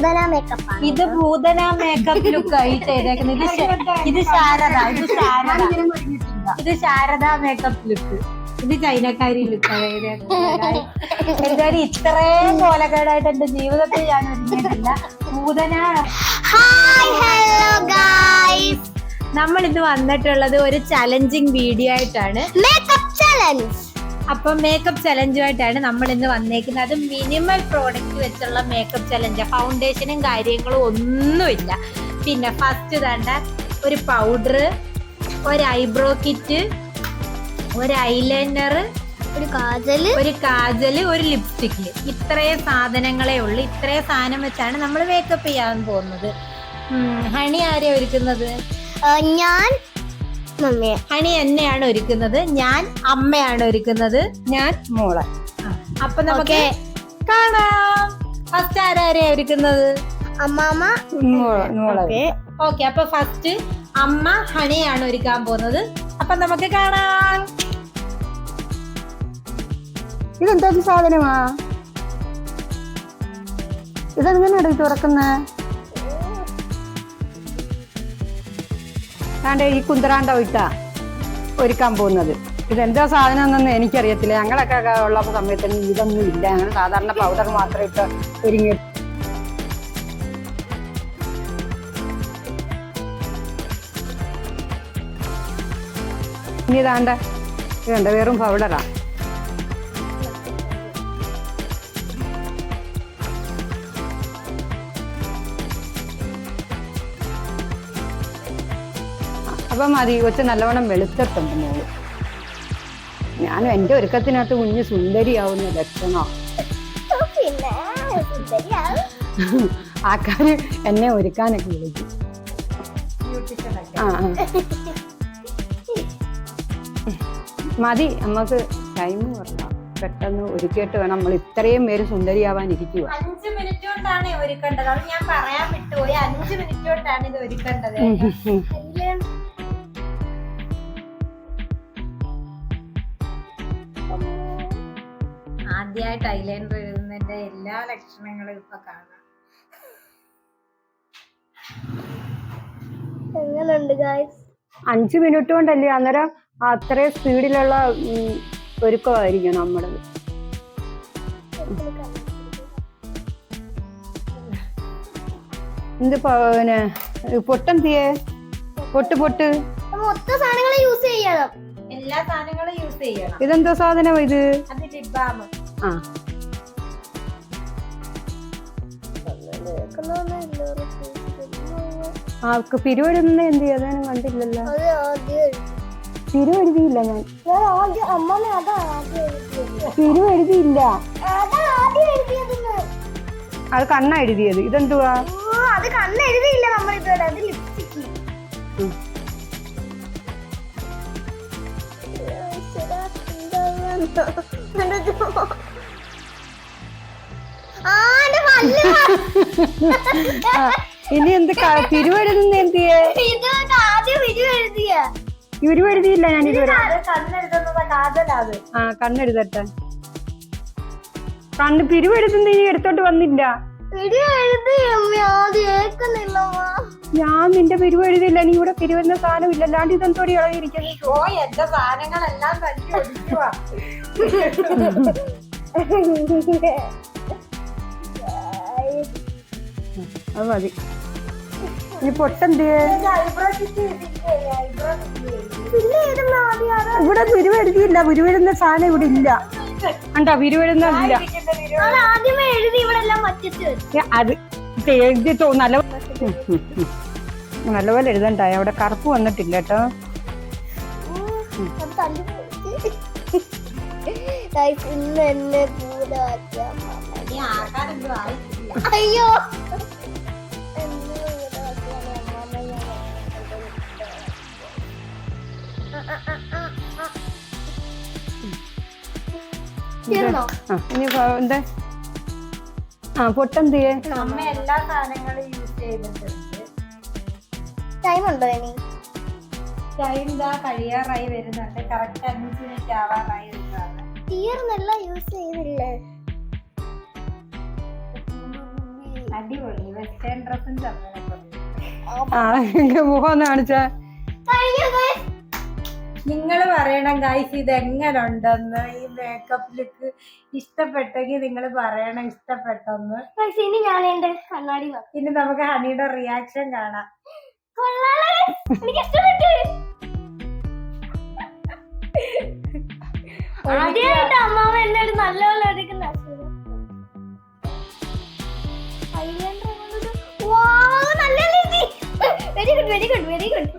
Makeup ഇത് ഭൂതന makeup look ആയി ചെയ്തേക്കുന്നത് ഇത് ഇത് ശാരദ ഇത് ശാരദ. ഇത് ശാരദ മേക്കപ്പ് ലുക്ക് ഇത് ചൈനക്കാരി ലുക്ക് എന്തായാലും ഇത്രയും കോലക്കേടായിട്ട് എന്റെ ജീവിതത്തിൽ ഞാൻ ഒരുങ്ങിയിട്ടില്ല. ഭൂതന. ഹായ് ഹലോ ഗായ്സ് നമ്മൾ ഇന്ന് വന്നിട്ടുള്ളത് ഒരു ചലഞ്ചിങ് വീഡിയോ ആയിട്ടാണ്. മേക്കപ്പ് ചലഞ്ച് അപ്പൊ മേക്കപ്പ് ചലഞ്ചുമായിട്ടാണ് നമ്മൾ ഇന്ന് വന്നേക്കുന്നത്. അത് മിനിമൽ പ്രോഡക്റ്റ് വെച്ചുള്ള മേക്കപ്പ് ചലഞ്ച് ഫൗണ്ടേഷനും കാര്യങ്ങളും ഒന്നുമില്ല. പിന്നെ ഫസ്റ്റ് തന്നെ ഒരു പൗഡർ ഒരു ഐബ്രോ കിറ്റ് ഒരു ഐലൈനർ ഒരു കാജൽ. ഒരു കാജൽ ഒരു ലിപ്സ്റ്റിക് ഇത്രയും സാധനങ്ങളേ ഉള്ളൂ. ഇത്രയും സാധനം വെച്ചാണ് നമ്മൾ മേക്കപ്പ് ചെയ്യാൻ പോകുന്നത്. ഹണി ആരെയാ ഒരുക്കുന്നത്? ഞാൻ ഹണി എന്നെയാണ് ഒരുക്കുന്നത്. ഞാൻ അമ്മയാണ് ഒരുക്കുന്നത്. ഞാൻ മോളെ. അപ്പൊ നമുക്ക് കാണാം. ഫസ്റ്റ് ആരാരെയാ ഒരുക്കുന്നത്? അമ്മാമ്മ. ഓക്കെ. അപ്പൊ ഫസ്റ്റ് അമ്മ ഹണിയാണ് ഒരുക്കാൻ പോകുന്നത്. അപ്പൊ നമുക്ക് കാണാം. ഇതെന്താ സാധനമാ? ഇതെങ്ങനെയാണ് തുറക്കുന്നേ? തുറക്കുന്നത് താണ്ടെ ഈ കുന്തറാണ്ട വിട്ട ഒരുക്കാൻ പോകുന്നത്. ഇതെന്താ സാധനം എന്നൊന്നും എനിക്കറിയത്തില്ല. ഞങ്ങളൊക്കെ ഉള്ള സമയത്ത് ഇതൊന്നും ഇല്ല. ഞങ്ങൾ സാധാരണ പൗഡർ മാത്രം ഇട്ട് ഒരുങ്ങി ഇനി ഇതാണ്ട് ഇതുണ്ട് വെറും പൗഡറാ. അപ്പൊ മതി കൊച്ചു നല്ലവണ്ണം വെളുത്തിട്ടുണ്ട് മോൾ. ഞാനും എന്റെ ഒരുക്കത്തിനകത്ത് കുഞ്ഞ് സുന്ദരിയാവുന്ന ലക്ഷണോ. ആൾക്കാര് എന്നെ ഒരുക്കാനൊക്കെ വിളിക്കും. ആ. മതി നമുക്ക് ടൈം കുറഞ്ഞ പെട്ടെന്ന് ഒരുക്കിയിട്ട് വേണം. നമ്മൾ ഇത്രയും പേര് സുന്ദരിയാവാൻ ഇരിക്കുക അഞ്ച് മിനിറ്റ് കൊണ്ടാണ് ഒരുക്കേണ്ടത് അത് ഞാൻ പറയാൻ വിട്ടുപോയി. അഞ്ച് മിനിറ്റ് കൊണ്ടാണ് ഇത് ഒരുക്കേണ്ടത്. ആദ്യമായിട്ട് ഐലൈനർ എഴുതുന്നതിന്റെ എല്ലാ ലക്ഷണങ്ങളും ഇപ്പൊ കാണാം. അഞ്ചു ഗായ്സ് അഞ്ച് മിനിറ്റ് കൊണ്ടല്ലേ? അന്നേരം അത്രയും സ്പീഡിലുള്ള ഒരുക്കമായിരിക്കും നമ്മുടെ. എന്ത് പിന്നെ പൊട്ടം തീയേ പൊട്ട്. പൊട്ട് മൊത്തം സാധനങ്ങൾ യൂസ് ചെയ്യണം. എല്ലാ സാധനങ്ങളും യൂസ് ചെയ്യണം. ഇതെന്തോ സാധനം ഇത്? അത് ലിബാം ആ. ആൾക്ക് പിരിവെഴുതുന്ന എന്ത് ചെയ്യാനും കണ്ടില്ലല്ലോ. പിരിവെഴുതിയില്ല ഞാൻ. പിരിവെഴുതിയില്ല അതാ കണ്ണ എഴുതിയത്. ഇതെന്തുവാ? അത് കണ്ണ് എഴുതിയില്ല നമ്മൾ ഇതുവരെ. അത് ലിപ്സ്റ്റിക്ക്. ഉം. ഇനി എന്ത് പിരിവെഴുതുന്ന എന്ത് ചെയ്യേ? ആദ്യം വിജു എഴുതിയ. ഞാൻ ഇതുവരെ. ആ കണ്ണെഴുതട്ടെ കണ്ണ് പിരിവെഴുതുന്ന ഇനി എടുത്തോണ്ട് വന്നില്ല. ഞാൻ നിന്റെ പിരിവെഴുതിയില്ല നീ ഇവിടെ പിരിവെന്ന സാധനം ഇല്ല. അല്ലാണ്ട് ഇതെന്തോടി ഇളകിയിരിക്കുന്നു? എന്റെ സാധനങ്ങളെല്ലാം തല്ലി അത് മതി. ഇനി പൊട്ടെന്ത് ഐബ്രോ കിറ്റ് ഐബ്രോ പിന്നെ ഏതുമ്മ ആദ്യം അത് ഇവിടെ വിരുവെഴുതിയില്ല. വിരുവെഴുന്ന സാധനം ഇവിടെ ഇല്ല. കണ്ടോ വിരുവെഴുന്നില്ല ഇല്ല. അത് എഴുതിട്ടോ നല്ല. നല്ലപോലെ എഴുതണ്ടായ. അവിടെ കറുപ്പ് വന്നിട്ടില്ല കേട്ടോ. അത് ഇനി ആ പൊട്ടെന്ത് അമ്മ എല്ലാ സാധനങ്ങളും യൂസ് ചെയ്തിട്ടുണ്ട്. ടൈം ഉണ്ടോ ഇനി? ടൈം ഇതാ കഴിയാറായി വരുന്നുണ്ട്. കറക്റ്റ് അഞ്ച് മിനിറ്റ് ആവാറായി വരുന്നതാണ് തീർന്നെല്ലാം യൂസ് ചെയ്തില്ലേ? അടിപൊളി. വെസ്റ്റേൺ ഡ്രസ്സും മുഖം കാണിച്ചാ. നിങ്ങൾ പറയണം ഗൈസ് ഇത് എങ്ങനെ ഉണ്ടെന്ന് ഈ മേക്കപ്പ് ലുക്ക് ഇഷ്ടപ്പെട്ടെങ്കിൽ നിങ്ങൾ പറയണം ഇഷ്ടപ്പെട്ടെന്ന്. ഇനി ഞാൻ എന്റെ കണ്ണാടി. ഇനി നമുക്ക് ഹണിയുടെ റിയാക്ഷൻ കാണാം. ആദ്യമായിട്ട് അമ്മാവ എന്നെ ഒരു നല്ലപോലെ എടുക്കുന്ന very good very good very good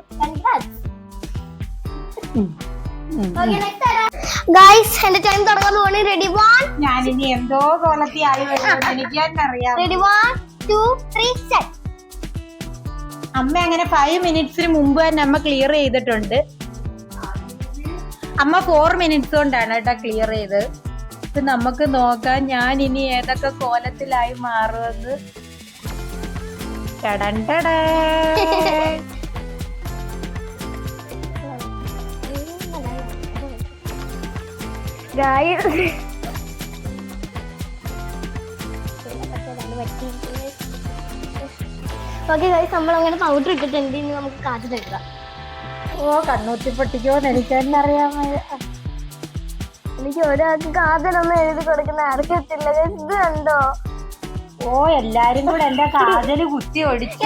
guys എന്റെ ടൈം തുടങ്ങാൻ പോവാണ്. റെഡി വൺ ഞാനിനി എന്തോ കോലത്തി ആയി വരുമെന്ന് എനിക്ക് തന്നെ അറിയാം ready one two three set അമ്മ അങ്ങനെ ഫൈവ് മിനിറ്റ്സിന് മുമ്പ് തന്നെ അമ്മ ക്ലിയർ ചെയ്തിട്ടുണ്ട്. അമ്മ ഫോർ മിനിറ്റ്സ് കൊണ്ടാണ് കേട്ടോ ക്ലിയർ ചെയ്ത് ഇത് നമുക്ക് നോക്കാം. ഞാൻ ഇനി ഏതൊക്കെ കോലത്തിലായി മാറുമെന്ന്. ടടൻ ടടേ. ഓക്കെ ഗൈസ് നമ്മൾ അങ്ങനെ പൗഡർ ഇട്ടിട്ടുണ്ട് ഇനി നമുക്ക് കാറ്റ് തരുക ഓ കണ്ണൂത്തി പൊട്ടിക്കോ എനിക്ക് അറിയാൻ എനിക്ക് ഒരാൾക്ക് കാതലൊന്നും എഴുതി കൊടുക്കുന്ന ആർക്കത്തില്ല ഇത് കണ്ടോ? ഓ എല്ലാരും കൂടെ എന്റെ കാതൽ കുത്തി ഒടിച്ചു.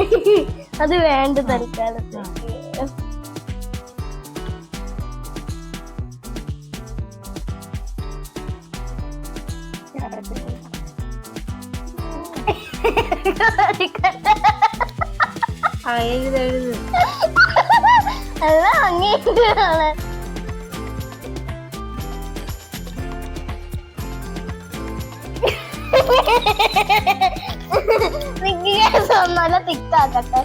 അത് വേണ്ട തൽക്കാലത്തേക്ക്. നല്ല ഭംഗിയുണ്ട് കാണാൻ. നല്ല തിക്കാക്കട്ടെ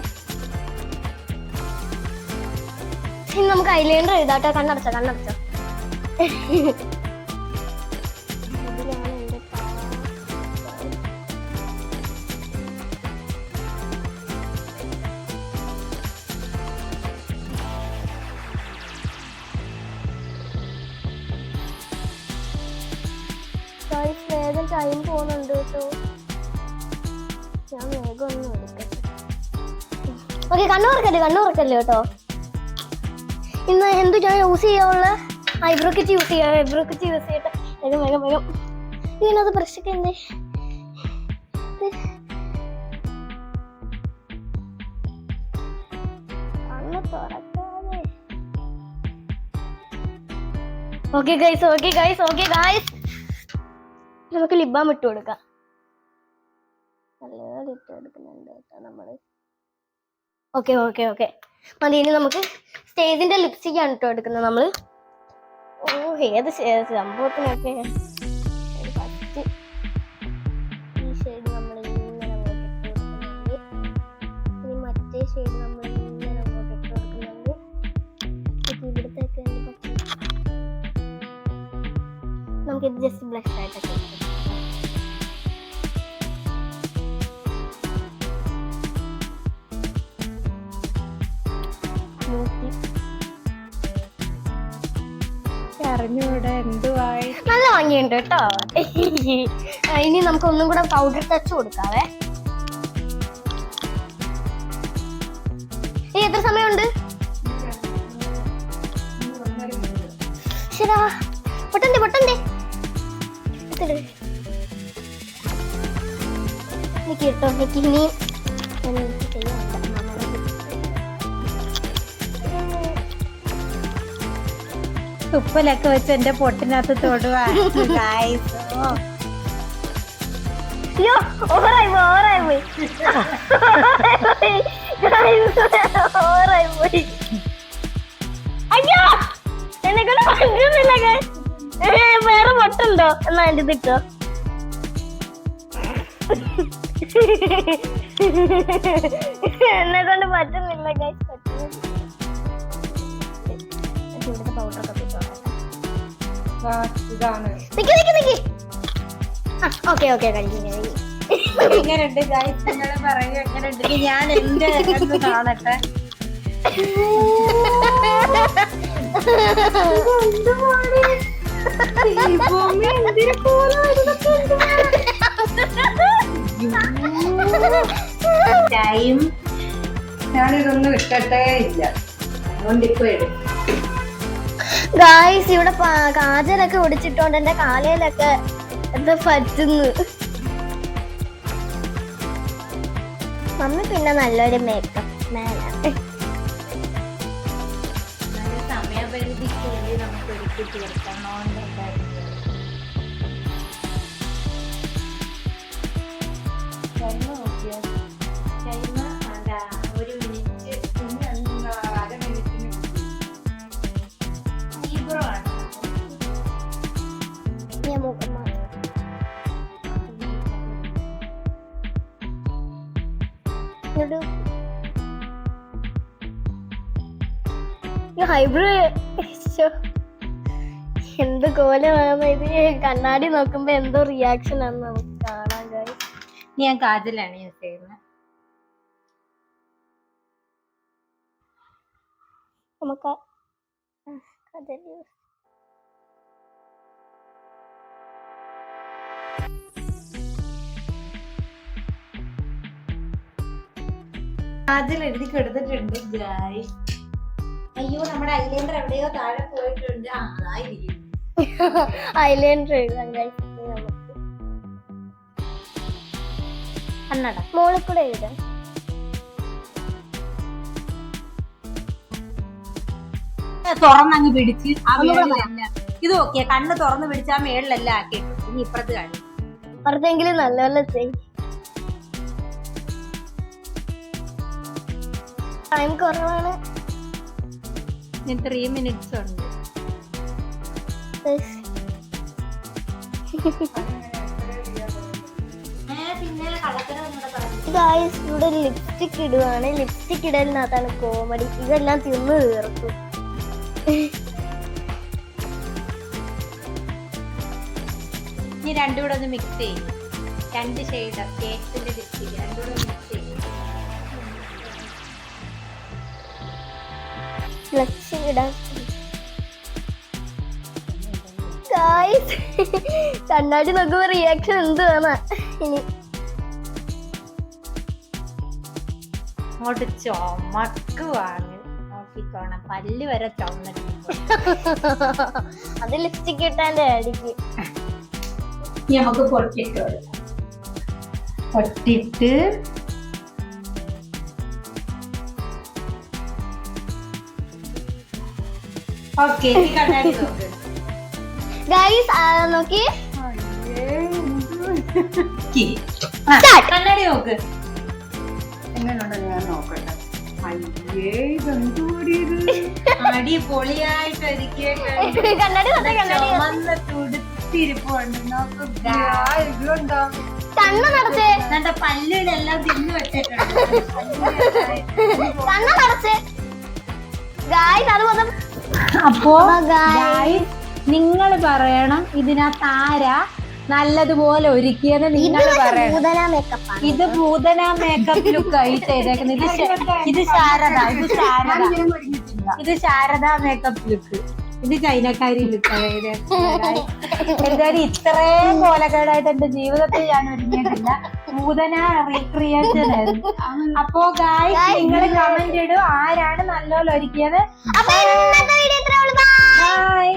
ഇനി നമുക്ക് ഐലൈനർ എഴുതാട്ടോ കണ്ണടച്ചോ കണ്ണടച്ചോ. ടൈം പോകുന്നുണ്ട് കേട്ടോ. ഞാൻ വേഗം ഒന്ന് എടുക്കട്ടെ. ഓക്കെ കണ്ണു തുറക്കല്ലേ കണ്ണു തുറക്കല്ലേ കേട്ടോ? ഇന്ന് എന്ത് ഞാൻ യൂസ് ചെയ്യാവുള്ള ഐബ്രോ കിറ്റ് യൂസ് ചെയ്യാം ഐബ്രോ കിറ്റ് യൂസ് ചെയ്യട്ടെ. വേഗം വേഗം വേഗം. ഇതിനകത്ത് ബ്രഷൊക്കെ എന്തേ okay guys okay guys okay guys നമുക്ക് ലിബാം ഇട്ട് കൊടുക്കാം. നല്ലത് ഇട്ട് കൊടുക്കുന്നുണ്ട് കേട്ടോ നമ്മൾ ഓക്കെ ഓക്കെ ഓക്കെ മതി ഇനി നമുക്ക് സ്റ്റേജിന്റെ ലിപ്സ്റ്റിക് ആണ് ഇട്ട് കൊടുക്കുന്നത് നമ്മൾ ഓ ഏത് സംഭവത്തിനൊക്കെ? ഈ നമ്മൾ ഇങ്ങനെ ഇനി നമ്മൾ ഇങ്ങനെ കൊടുക്കുന്നുണ്ട്. ഇത് ജസ്റ്റ് ബ്ലഷ് ആയിട്ടൊക്കെ ഭംഗിയുണ്ട് കേട്ടോ. ഇനി നമുക്ക് ഒന്നും കൂടെ പൗഡർ ടച്ച് കൊടുക്കാവേ. ഇനി എത്ര സമയമുണ്ട്? ശരാ പൊട്ടണ്ടേ പൊട്ടണ്ടേ? എടുത്തിട്. നിക്ക് കേട്ടോ എനിക്ക് തുപ്പലൊക്കെ വെച്ച് എന്റെ പൊട്ടിനകത്ത് തൊടുവാ. Guys, ഓ. അയ്യോ ഓവറായി പോയി ഓവറായി പോയി. ഓവറായി അയ്യോ എന്നെ കൊണ്ട് പറ്റുന്നില്ല guys. ഏ, വേറെ പൊട്ടുണ്ടോ എന്നാ എന്റെ തിട്ടോ എന്നെ കൊണ്ട് പറ്റുന്നില്ല ഗൈസ് പറ്റുന്നില്ല. ഇതാണ്. ഓക്കെ ഓക്കെ എങ്ങനെയുണ്ട് ഗൈസ് നിങ്ങൾ പറയൂ എങ്ങനെയുണ്ട്? ഞാൻ എന്റെ കാണട്ടെ? ടൈം ഞാനിതൊന്നും ഇട്ടട്ടേ ഇല്ല. അതുകൊണ്ടിപ്പോ എടുക്കും. ഗായ്സ് ഇവിടെ കാജലൊക്കെ ഒടിച്ചിട്ടോണ്ട് എന്റെ കാലയിലൊക്കെ എന്താ പറ്റുന്നു. മമ്മി പിന്നെ നല്ലൊരു മേക്കപ്പ് മാനാണ് സമയപരിധി നമുക്ക് ഒരുക്കി തീർക്കണോന്നുണ്ടായിരുന്നു ഹൈബ്രിഡ് എന്ത് കോലമാണ് ഇത്? കണ്ണാടി നോക്കുമ്പോ എന്തോ റിയാക്ഷൻ ആണ് നമുക്ക് കാണാൻ കഴിയും. ഞാൻ കാജലാണ് യൂസ് ചെയ്യുന്നത് നമുക്ക് കാജൽ എഴുതി കൊടുത്തിട്ടുണ്ട്. ഗായ്സ് അയ്യോ നമ്മുടെ ഐലൈനർ എവിടെയോ താഴെ പോയിട്ടുണ്ട്. ആ അതായിരിക്കും. ഐലൈനർ എഴുതാൻ കണ്ണട. മോളിൽ കൂടെ എഴുതാം. തുറന്നങ്ങ് പിടിച്ച്. ഇത് ഓക്കെ കണ്ണ് തുറന്ന് പിടിച്ചാ മേളിലെല്ലാം ആക്കിയിട്ടു ഇനി ഇപ്പുറത്ത് കാണും പുറത്തെങ്കിലും നല്ല ചെയ്യും. ടൈം കുറവാണ്. ഞാൻ ത്രീ മിനിറ്റ്സ് ഉണ്ട്. ഇവിടെ ലിപ്സ്റ്റിക് ഇടുവാണ്. ലിപ്സ്റ്റിക് ഇടലിനകത്താണ് കോമഡി ഇതെല്ലാം തിന്ന് തീർത്തു ഇനി രണ്ടും കൂടെ ഒന്ന് മിക്സ് ചെയ്യും. രണ്ട് ഷെയ്ഡ് കേക്കിന്റെ ലിപ്സ്റ്റിക് രണ്ടും കൂടെ ലിപ്സ്റ്റിക് ഇടാൻ കണ്ണാടി നോക്കുമ്പോ റിയാക്ഷൻ ഇനി. അങ്ങോട്ട് ചുമക്കുവാണ് നോക്കിക്കോണം പല്ല് വരെ ചുമന്നിട്ട് അത് ലിപ്സ്റ്റിക് ഇട്ടാന്റെ അടിക്ക്. ഇനി നമുക്ക് പൊട്ടിട്ട് പൊട്ടിട്ട് നോക്കി. കണ്ണാടി നോക്ക്. ആ, ഇതെന്താ നടത്തേ. നടച്ചേ എന്നിട്ട് പല്ലിലെല്ലാം തിന്നു വെച്ചിട്ടുണ്ട് കണ്ണ് നടത്തേ. ഗായ്സ് അത് മൊത്തം അപ്പോ നിങ്ങൾ പറയണം ഇതിനകത്ത് ആരാ നല്ലതുപോലെ ഒരുക്കിയത് നിങ്ങൾ പറയണം. ഇത് ഭൂതന മേക്കപ്പ് ലുക്ക് ആയി ചെയ്തേക്കുന്നത് ഇത് ഇത് ശാരദ ഇത് ശാരദ. ഇത് ശാരദ മേക്കപ്പ് ലുക്ക് ഇത് ചൈനക്കാരി എന്തായാലും ഇത്രയും കോലക്കേടായിട്ട് എന്റെ ജീവിതത്തിൽ ഞാൻ ഒരുങ്ങിയിട്ടില്ല. ഭൂതന റീക്രിയേഷൻ അപ്പോ ഗായ് നിങ്ങൾ കമന്റ് ഇടും ആരാണ് നല്ലപോലെ ഒരുക്കിയത് ബൈ